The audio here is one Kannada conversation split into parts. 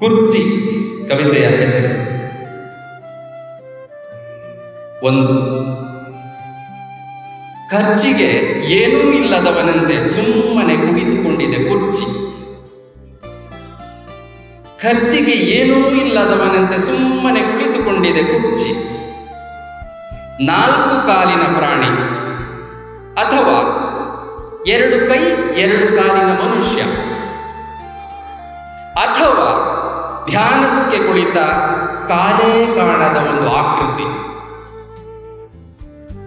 ಕುರ್ಚಿ ಕವಿತೆಯ ಹೆಸರು. ಒಂದು. ಖರ್ಚಿಗೆ ಏನೂ ಇಲ್ಲದವನಂತೆ ಸುಮ್ಮನೆ ಕುಳಿತುಕೊಂಡಿದೆ ಕುರ್ಚಿ. ಖರ್ಚಿಗೆ ಏನೂ ಇಲ್ಲದವನಂತೆ ಸುಮ್ಮನೆ ಕುಳಿತುಕೊಂಡಿದೆ ಕುರ್ಚಿ. ನಾಲ್ಕು ಕಾಲಿನ ಪ್ರಾಣಿ ಅಥವಾ ಎರಡು ಕೈ, ಎರಡು ಕಾಲಿನ ಮನುಷ್ಯ. ಧ್ಯಾನಕ್ಕೆ ಕುಳಿತ ಕಾಲೇ ಕಾಣದ ಒಂದು ಆಕೃತಿ.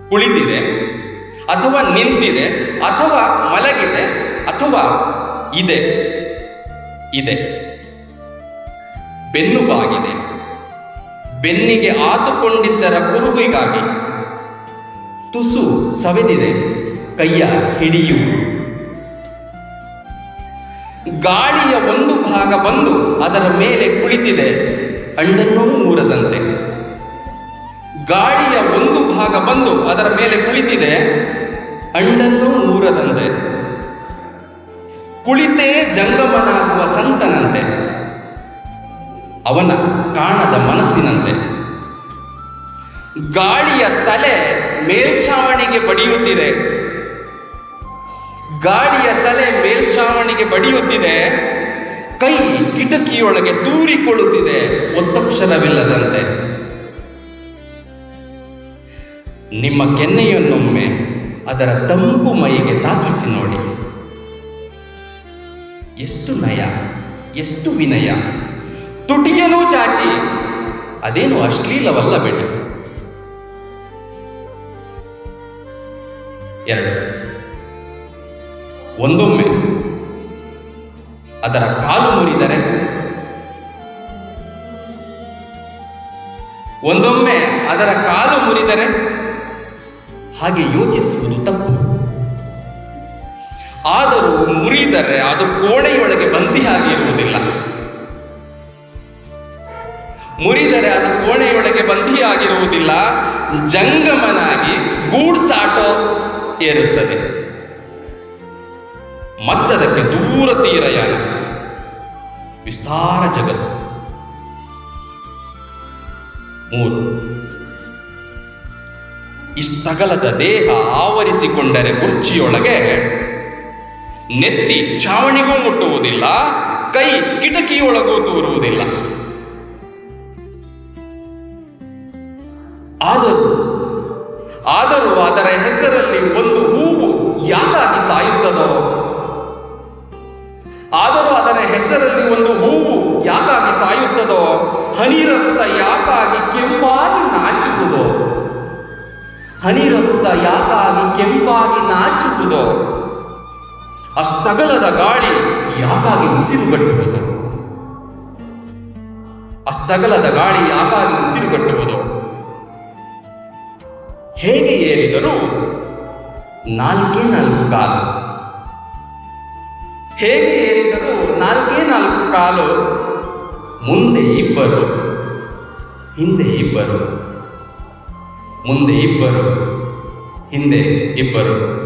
ಕುಳಿತಿದೆ ಅಥವಾ ನಿಂತಿದೆ ಅಥವಾ ಮಲಗಿದೆ ಅಥವಾ ಇದೆ. ಇದೆ. ಬೆನ್ನು ಬಾಗಿದೆ. ಬೆನ್ನಿಗೆ ಆತುಕೊಂಡಿದ್ದರ ಕುರುಹಿಗಾಗಿ ತುಸು ಸವೆದಿದೆ, ಕೈಯ ಹಿಡಿಯು ಗಾಳಿಯ ಒಂದು ಭಾಗ ಬಂದು ಅದರ ಮೇಲೆ ಕುಳಿತಿದೆ ಅಂಡನ್ನೂ ಮೂರದಂತೆ. ಗಾಳಿಯ ಒಂದು ಭಾಗ ಬಂದು ಅದರ ಮೇಲೆ ಕುಳಿತಿದೆ ಅಂಡನ್ನೂ ಮೂರದಂತೆ. ಕುಳಿತೇ ಜಂಗಮನಾಗುವ ಸಂತನಂತೆ. ಅವನ ಕಾಣದ ಮನಸ್ಸಿನಂತೆ. ಗಾಳಿಯ ತಲೆ ಮೇಲ್ಛಾವಣಿಗೆ ಬಡಿಯುತ್ತಿದೆ. ಗಾಳಿಯ ತಲೆ ಮೇಲ್ಛಾವಣಿಗೆ ಬಡಿಯುತ್ತಿದೆ. ಕೈ ಕಿಟಕಿಯೊಳಗೆ ತೂರಿಕೊಳ್ಳುತ್ತಿದೆ ಒತ್ತಕ್ಷರವಿಲ್ಲದಂತೆ ನಿಮ್ಮ ಕೆನ್ನೆಯನ್ನೊಮ್ಮೆ ಅದರ ತಂಪು ಮೈಗೆ ತಾಕಿಸಿ ನೋಡಿ. ಎಷ್ಟು ನಯ, ಎಷ್ಟು ವಿನಯ. ತುಟಿಯನೂ ಚಾಚಿ, ಅದೇನು ಅಶ್ಲೀಲವಲ್ಲ ಬೇಡ. ಎರಡು. ಒಂದೊಮ್ಮೆ ಅದರ ಕಾಲು ಮುರಿದರೆ ಒಂದೊಮ್ಮೆ ಅದರ ಕಾಲು ಮುರಿದರೆ ಹಾಗೆ ಯೋಚಿಸುವುದು ತಪ್ಪು. ಆದರೂ ಮುರಿದರೆ ಅದು ಕೋಣೆಯೊಳಗೆ ಬಂದಿಯಾಗಿರುವುದಿಲ್ಲ ಮುರಿದರೆ ಅದು ಕೋಣೆಯೊಳಗೆ ಬಂದಿಯಾಗಿರುವುದಿಲ್ಲ ಜಂಗಮನಾಗಿ ಗೂಡ್ಸ್ ಆಟೋ ಏರುತ್ತದೆ. ಮತ್ತದಕ್ಕೆ ದೂರ ತೀರಯಾನ ವಿಸ್ತಾರ ಜಗತ್ತು. ಮೂರು. ಇಷ್ಟಗಲದ ದೇಹ ಆವರಿಸಿಕೊಂಡರೆ ಕುರ್ಚಿಯೊಳಗೆ ನೆತ್ತಿ ಛಾವಣಿಗೂ ಮುಟ್ಟುವುದಿಲ್ಲ, ಕೈ ಕಿಟಕಿಯೊಳಗೂ ದೂರುವುದಿಲ್ಲ ಆದರೂ ಆದರೂ ಅದರ ಹೆಸರಲ್ಲಿ ಒಂದು ಹೂವು ಯಾಕಾಗಿ ಸಾಯುತ್ತದೋ ಹೆಸರಲ್ಲಿ ಒಂದು ಹೂವು ಯಾಕಾಗಿ ಸಾಯುತ್ತದೋ ಹನಿರಕ್ತ ಯಾಕಾಗಿ ಕೆಂಪಾಗಿ ನಾಚುವುದೋ ಹನಿರಕ್ತ ಯಾಕಾಗಿ ಕೆಂಪಾಗಿ ನಾಚುವುದೋ ಅಸ್ತಗಲದ ಗಾಳಿ ಯಾಕಾಗಿ ಉಸಿರುಗಟ್ಟುವುದು ಅಸ್ತಗಲದ ಗಾಳಿ ಯಾಕಾಗಿ ಉಸಿರುಗಟ್ಟುವುದು ಹೇಗೆ ಏರಿದರು ನಾಲ್ಕೇ ನಾಲ್ಕು ಕಾಲು. ಹೇಗೆ ಏರಿದರೂ ನಾಲ್ಕೇ ನಾಲ್ಕು ಕಾಲು ಮುಂದೆ ಇಬ್ಬರು ಹಿಂದೆ ಇಬ್ಬರು ಮುಂದೆ ಇಬ್ಬರು ಹಿಂದೆ ಇಬ್ಬರು.